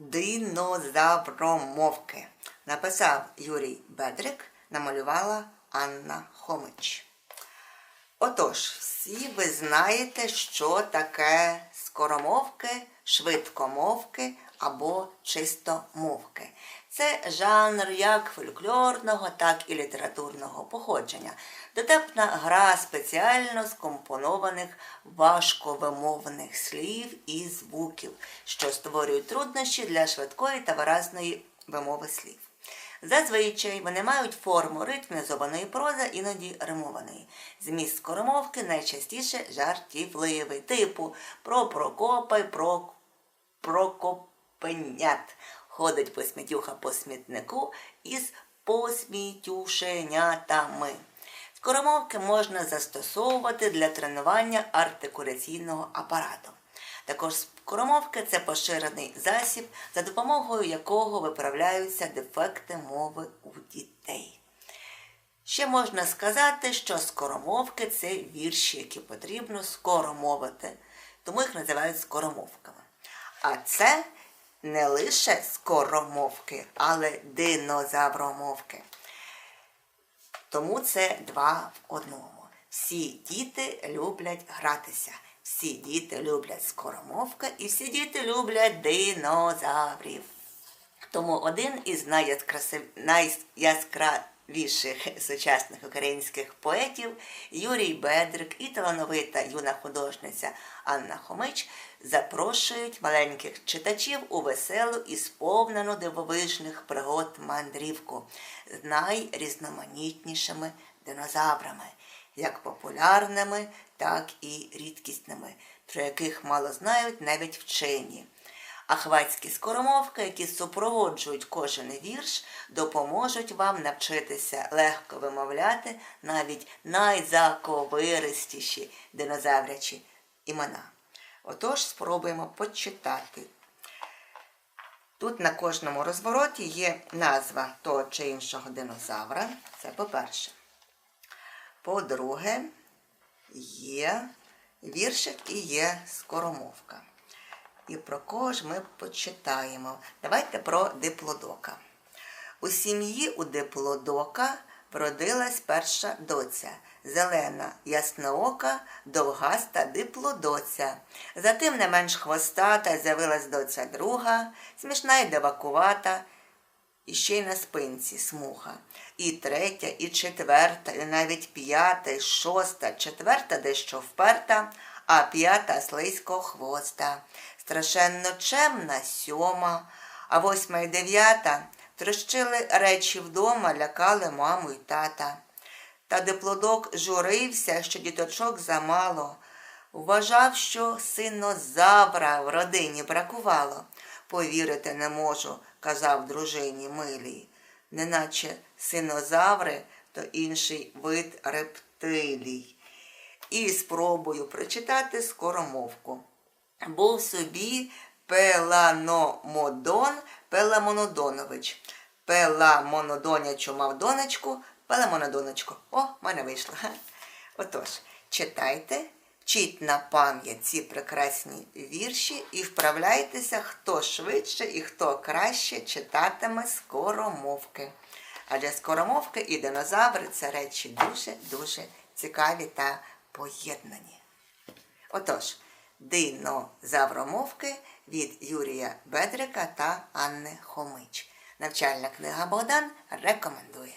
Динозавромовки. Написав Юрій Бедрик, намалювала Анна Хомич. Отож, всі ви знаєте, що таке скоромовки, швидкомовки або чистомовки. Це жанр як фольклорного, так і літературного походження. Дотепна гра спеціально скомпонованих важковимовних слів і звуків, що створюють труднощі для швидкої та виразної вимови слів. Зазвичай вони мають форму ритмізованої прози, іноді римованої. Зміст скоромовки найчастіше жартівливий, типу про Прокопа про Прокопенят. Ходить посмітюха по смітнику із посмітюшенятами. Скоромовки можна застосовувати для тренування артикуляційного апарату. Також скоромовки це поширений засіб, за допомогою якого виправляються дефекти мови у дітей. Ще можна сказати, що скоромовки це вірші, які потрібно скоро мовити, тому їх називають скоромовками. А це не лише скоромовки, але динозавромовки. Тому це два в одному. Всі діти люблять гратися. Всі діти люблять скоромовки і всі діти люблять динозаврів. Тому один із найяскравіших сучасних українських поетів Юрій Бедрик і талановита юна художниця Анна Хомич запрошують маленьких читачів у веселу і сповнену дивовижних пригод мандрівку з найрізноманітнішими динозаврами, як популярними, так і рідкісними, про яких мало знають навіть вчені. А хвацькі скоромовки, які супроводжують кожен вірш, допоможуть вам навчитися легко вимовляти навіть найзаковиристіші динозаврячі імена. Отож, спробуємо почитати. Тут на кожному розвороті є назва того чи іншого динозавра. Це по-перше. По-друге, є віршик і є скоромовка. І про кого ж ми почитаємо? Давайте про диплодока. У сім'ї у диплодока вродилась перша доця. Зелена, ясноока, довгаста диплодоця. Затим не менш хвостата з'явилась доця друга, смішна й девакувата, і ще й на спинці смуга. І третя, і четверта, і навіть п'ята, і шоста, четверта дещо вперта, а п'ята слизько хвоста. Страшенно чемна сьома, а восьма і дев'ята трощили речі вдома, лякали маму й тата. Та диплодок журився, що діточок замало. Вважав, що синозавра в родині бракувало. Повірити не можу, казав дружині милій. Неначе синозаври то інший вид рептилій. І спробую прочитати скоромовку. Був собі Пеланомодон Пеламонодонович. Пеламонодонячу мав донечку, Пеламонодоночку. О, в мене вийшло. Отож, читайте, вчіть на пам'ять ці прекрасні вірші і вправляйтеся, хто швидше і хто краще читатиме скоромовки. Адже скоромовки і динозаври це речі дуже-дуже цікаві та поєднані. Отож, динозавромовки від Юрія Бедрика та Анни Хомич. Навчальна книга Богдан рекомендує.